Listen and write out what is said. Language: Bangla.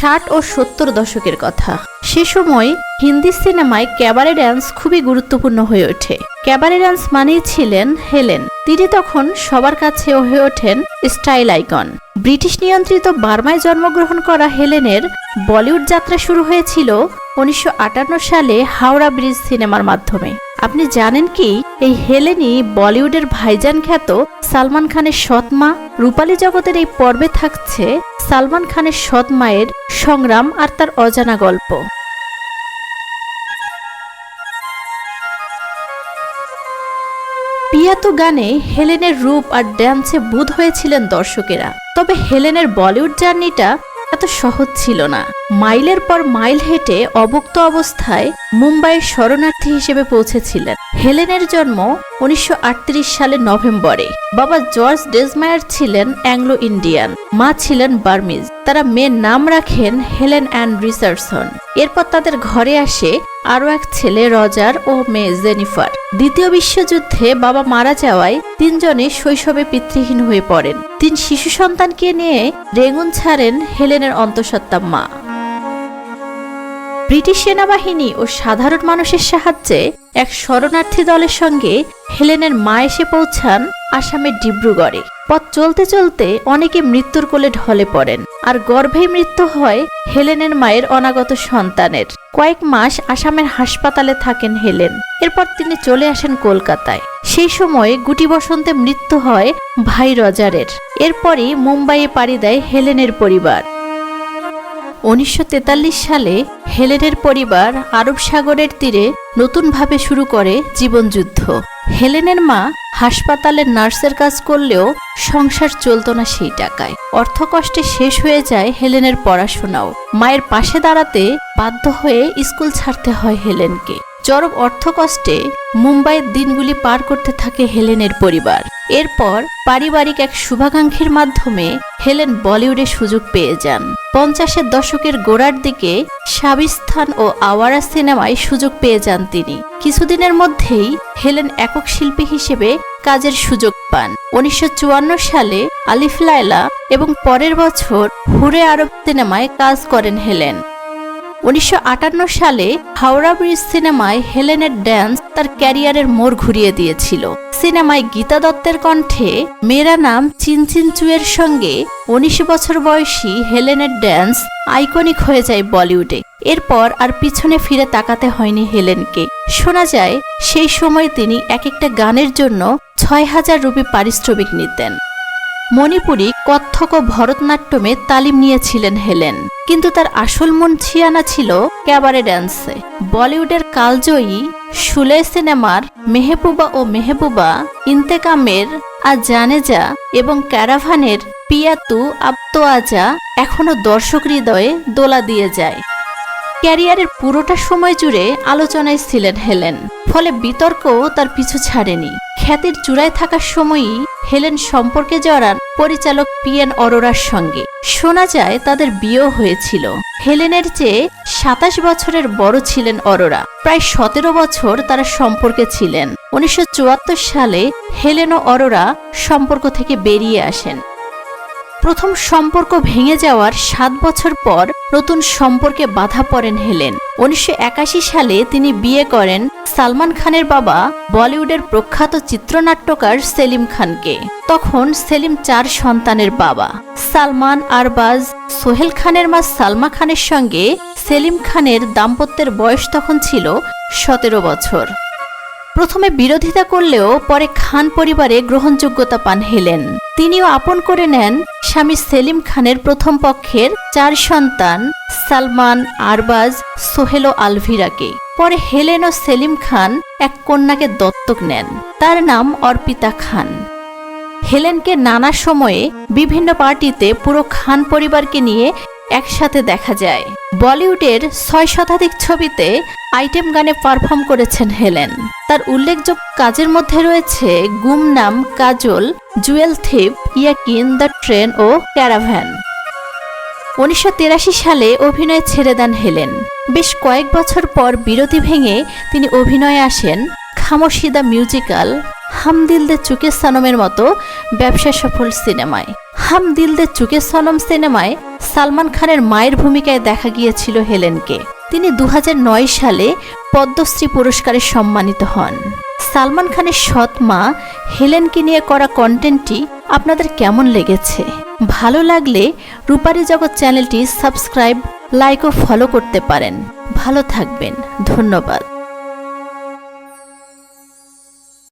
ষাট ও সত্তর দশকের কথা। সে সময় হিন্দি সিনেমায় ক্যাবারে ড্যান্স খুবই গুরুত্বপূর্ণ হয়ে ওঠে। ক্যাবারে ড্যান্স মানেই ছিলেন হেলেন। তিনি তখন সবার কাছে হয়ে ওঠেন স্টাইল আইকন। ব্রিটিশ নিয়ন্ত্রিত বার্মায় জন্মগ্রহণ করা হেলেনের বলিউড যাত্রা শুরু হয়েছিল উনিশশো আটান্ন সালে হাওড়া ব্রিজ সিনেমার মাধ্যমে। আপনি জানেন কি? এই হেলেনি বলিউডের ভাইজান খ্যাত সালমান খানের সৎ মা রূপালী জগতের এই পর্বে থাকছে সালমান খানের সৎ মায়ের সংগ্রাম আর তার অজানা গল্প। পিয়াতো গানে হেলেনের রূপ আর ড্যান্সে বুধ হয়েছিলেন দর্শকেরা। তবে হেলেনের বলিউড জার্নিটা এত সহজ ছিল না। মাইলের পর মাইল হেঁটে অভুক্ত অবস্থায় মুম্বাইয়ের শরণার্থী হিসেবে পৌঁছেছিলেন। হেলেনের জন্ম উনিশশো আটত্রিশ সালে নভেম্বরে। বাবা জর্জ ডেজমায়ার ছিলেন অ্যাংলো ইন্ডিয়ান, মা ছিলেন বার্মিজ। তারা মেয়ের নাম রাখেন হেলেন অ্যান্ড রিচার্ডসন। এরপর তাদের ঘরে আসে আরও এক ছেলে রজার ও মেয়ে জেনিফার। দ্বিতীয় বিশ্বযুদ্ধে বাবা মারা যাওয়ায় তিনজনে শৈশবে পিতৃহীন হয়ে পড়েন। তিন শিশু সন্তানকে নিয়ে রেগুন ছাড়েন হেলেনের অন্তঃসত্ত্বা মা। ব্রিটিশ সেনাবাহিনী ও সাধারণ মানুষের সাহায্যে এক শরণার্থী দলের সঙ্গে হেলেনের মা এসে পৌঁছান আসামের ডিব্রুগড়ে। পথ চলতে চলতে অনেকে মৃত্যুর কোলে ঢলে পড়েন। আর গর্ভেই মৃত্যু হয় হেলেনের মায়ের অনাগত সন্তানের। কয়েক মাস আসামের হাসপাতালে থাকেন হেলেন। এরপর তিনি চলে আসেন কলকাতায়। সেই সময় গুটি বসন্তে মৃত্যু হয় ভাই রজারের। এরপরই মুম্বাইয়ে পাড়ি দেয় হেলেনের পরিবার। উনিশশো তেতাল্লিশ সালে হেলেনের পরিবার আরব সাগরের তীরে নতুনভাবে শুরু করে জীবনযুদ্ধ। হেলেনের মা হাসপাতালের নার্সের কাজ করলেও সংসার চলত না সেই টাকায়। অর্থকষ্টে শেষ হয়ে যায় হেলেনের পড়াশোনাও। মায়ের পাশে দাঁড়াতে বাধ্য হয়ে স্কুল ছাড়তে হয় হেলেনকে। চরম অর্থকষ্টে মুম্বাইয়ের দিনগুলি পার করতে থাকে হেলেনের পরিবার। এরপর পারিবারিক এক শুভাকাঙ্ক্ষীর মাধ্যমে হেলেন বলিউডে সুযোগ পেয়ে যান। পঞ্চাশের দশকের গোড়ার দিকে সাবিস্থান ও আওয়ারা সিনেমায় সুযোগ পেয়ে যান তিনি। কিছুদিনের মধ্যেই হেলেন একক শিল্পী হিসেবে কাজের সুযোগ পান। উনিশশো চুয়ান্ন সালে আলিফ লায়লা এবং পরের বছর হুরে আরব সিনেমায় কাজ করেন হেলেন। উনিশশো আটান্ন সালে হাওড়া ব্রিজ সিনেমায় হেলেনের ড্যান্স তার ক্যারিয়ারের মোড় ঘুরিয়ে দিয়েছিল। সিনেমায় গীতা দত্তের কণ্ঠে মেরা নাম চিনচিনচুয়ের সঙ্গে উনিশ বছর বয়সী হেলেনের ড্যান্স আইকনিক হয়ে যায় বলিউডে। এরপর আর পিছনে ফিরে তাকাতে হয়নি হেলেনকে। শোনা যায়, সেই সময় তিনি এক একটা গানের জন্য ছয় হাজার রুপি পারিশ্রমিক নিতেন। মণিপুরি কত্থক ও ভরতনাট্যমে তালিম নিয়েছিলেন হেলেন। কিন্তু তার আসল মন ছিয়ানা ছিল ক্যাবারে ড্যান্সে। বলিউডের কালজয়ী সুলে সিনেমার মেহেবুবা ও মেহেবুবা, ইন্তেকামের আ জানেজা এবং ক্যারাভানের পিয়াতু আপ্তোয়াজা এখনও দর্শক হৃদয়ে দোলা দিয়ে যায়। ক্যারিয়ারের পুরোটা সময় জুড়ে আলোচনায় ছিলেন হেলেন, ফলে বিতর্কও তার পিছু ছাড়েনি। খ্যাতির চূড়ায় থাকার সময়ই হেলেন সম্পর্কে জড়ান পরিচালক পিএন অরোরার সঙ্গে। শোনা যায়, তাদের বিয়েও হয়েছিল। হেলেনের চেয়ে সাতাশ বছরের বড় ছিলেন অরোরা। প্রায় সতেরো বছর তারা সম্পর্কে ছিলেন। উনিশশো চুয়াত্তর সালে হেলেন ও অরোরা সম্পর্ক থেকে বেরিয়ে আসেন। প্রথম সম্পর্ক ভেঙে যাওয়ার সাত বছর পর নতুন সম্পর্কে বাধা পড়েন হেলেন। উনিশশো একাশি সালে তিনি বিয়ে করেন সালমান খানের বাবা বলিউডের প্রখ্যাত চিত্রনাট্যকার সেলিম খানকে। তখন সেলিম চার সন্তানের বাবা। সালমান, আরবাজ, সোহেল খানের মা সালমা খানের সঙ্গে সেলিম খানের দাম্পত্যের বয়স তখন ছিল সতেরো বছর। প্রথমে বিরোধিতা করলেও পরে খান পরিবারে গ্রহণযোগ্যতা পান হেলেন। তিনিও আপন করে নেন স্বামী সেলিম খানের প্রথম পক্ষের চার সন্তান সালমান, আরবাজ, সোহেল ও আলভিরাকে। পরে হেলেন ও সেলিম খান এক কন্যাকে দত্তক নেন। তার নাম অর্পিতা খান। হেলেনকে নানা সময়ে বিভিন্ন পার্টিতে পুরো খান পরিবারকে নিয়ে একসাথে দেখা যায়। বলিউডের ছয় শতাধিক ছবিতে আইটেম গানে পারফর্ম করেছেন হেলেন। তার উল্লেখযোগ্য কাজের মধ্যে রয়েছে গুমনাম কাজল, জুয়েল থিপ ইয়াকিন, দ্য ট্রেন ও ক্যারাভ্যান। উনিশশো তিরাশি সালে অভিনয় ছেড়ে দেন হেলেন। বেশ কয়েক বছর পর বিরতি ভেঙে তিনি অভিনয়ে আসেন খামোশিদা মিউজিক্যাল, হামদিল দে চুকে সানমের মতো ব্যবসা সফল সিনেমায়। হাম দিল দে চুকে সনম সিনেমায় সালমান খানের মায়ের ভূমিকায় দেখা গিয়েছিল হেলেনকে। তিনি দু হাজার নয় সালে পদ্মশ্রী পুরস্কারে সম্মানিত হন। সালমান খানের সৎ মা হেলেনকে নিয়ে করা কন্টেন্টটি আপনাদের কেমন লেগেছে? ভালো লাগলে রূপালী জগৎ চ্যানেলটি সাবস্ক্রাইব, লাইক ও ফলো করতে পারেন। ভালো থাকবেন। ধন্যবাদ।